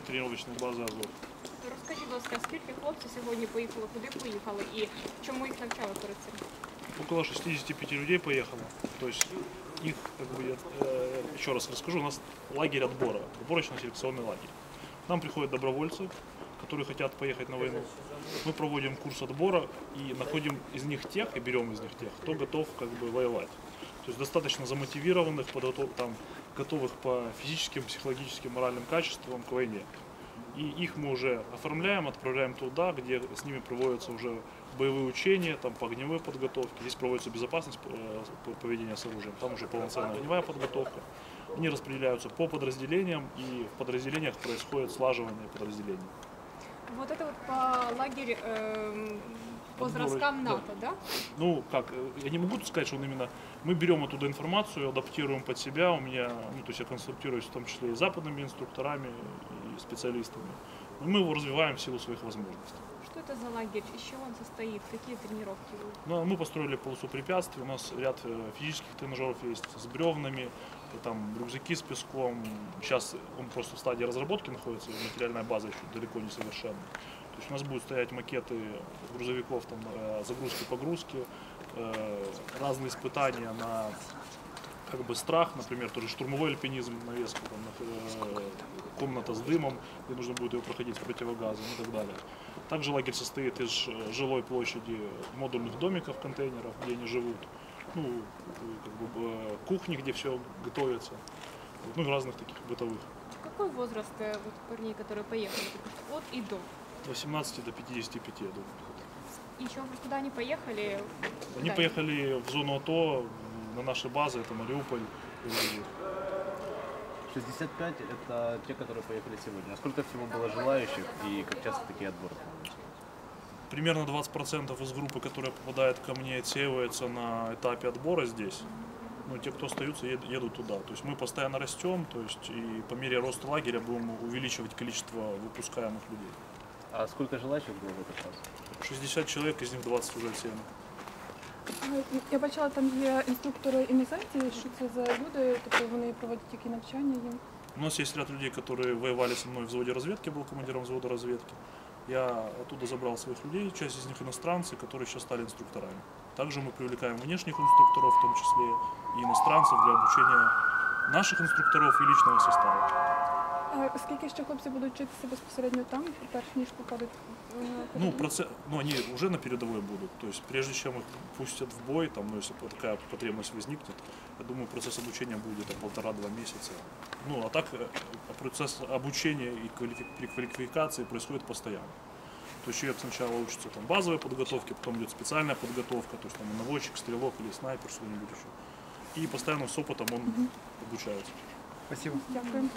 тренировочной базы Азов. Розкажіть, будь ласка, скільки хлопців сьогодні поїхало, куди поїхали і чому їх навчали перед цим? Около 65 людей поехало. То есть их, как бы, я, э, еще раз расскажу, у нас лагерь отбора, отборочно-селекционный лагерь. К нам приходят добровольцы, которые хотят поехать на войну. Мы проводим курс отбора и находим из них тех, и берем из них тех, кто готов как бы воевать. То есть достаточно замотивированных, подготов, там, готовых по физическим, психологическим, моральным качествам к войне. И их мы уже оформляем, отправляем туда, где с ними проводятся уже боевые учения, там по огневой подготовке. Здесь проводится безопасность э, по- поведения с оружием, там уже полноценная огневая подготовка. Они распределяются по подразделениям, и в подразделениях происходит слаживание подразделений. Вот это вот по лагерь эм, да. НАТО, да? Ну, как, э, я не могу сказать, что он именно... Мы берем оттуда информацию, адаптируем под себя. У меня, ну, то есть я консультируюсь в том числе и с западными инструкторами, и специалистами. И мы его развиваем в силу своих возможностей. Что это за лагерь? Из чего он состоит? Какие тренировки? Ну, мы построили полосу препятствий, у нас ряд э, физических тренажеров есть с бревнами, там рюкзаки с песком. Сейчас он просто в стадии разработки находится, материальная база еще далеко не совершенна. То есть у нас будут стоять макеты грузовиков, там, э, загрузки-погрузки, э, разные испытания на как бы страх, например, тоже штурмовой альпинизм, навеска, там, э, комната с дымом, где нужно будет ее проходить с противогазом и так далее. Также лагерь состоит из ж- жилой площади модульных домиков, контейнеров, где они живут, ну, э, как бы, э, кухни, где все готовится, ну и разных таких бытовых. Какой возраст э, вот парней, которые поехали? От и до. От 18 до 55, я думаю. И еще раз, куда они поехали? Они Да. поехали в зону АТО, на наши базы, это Мариуполь, Белгород. 65 это те, которые поехали сегодня. А сколько всего было желающих и как часто такие отборы? Примерно 20% из группы, которая попадает ко мне, отсеивается на этапе отбора здесь. Ну, те, кто остаются, ед- едут туда. То есть мы постоянно растем, то есть и по мере роста лагеря будем увеличивать количество выпускаемых людей. А сколько желающих было в этот раз? 60 человек, из них 20 уже отсеяно. Е, Я бачила, там є інструктори іноземці, що це за люди, тобто вони проводять які навчання їм. У нас есть ряд людей, которые воевали со мной в взводе разведки, был командиром взвода разведки. Я оттуда забрал своих людей, часть из них иностранцы, которые сейчас стали инструкторами. Также мы привлекаем внешних инструкторов, в том числе и иностранцев для обучения наших инструкторов и личного состава. А скільки ще хлопці будуть вчитися безпосередньо там, перш ніж попадуть е, на Ну, передову? проце... ну, они уже на передовой будут. То есть прежде чем их пустят в бой, там, ну, если такая потребность возникнет, я думаю, процесс обучения будет там, полтора-два месяца. Ну, а так э, процесс обучения и квалифи- переквалификации происходит постоянно. То есть человек сначала учится там, базовой подготовке, потом идет специальная подготовка, то есть там наводчик, стрелок или снайпер, что-нибудь еще. И постоянно с опытом он обучается. Спасибо. Дякую.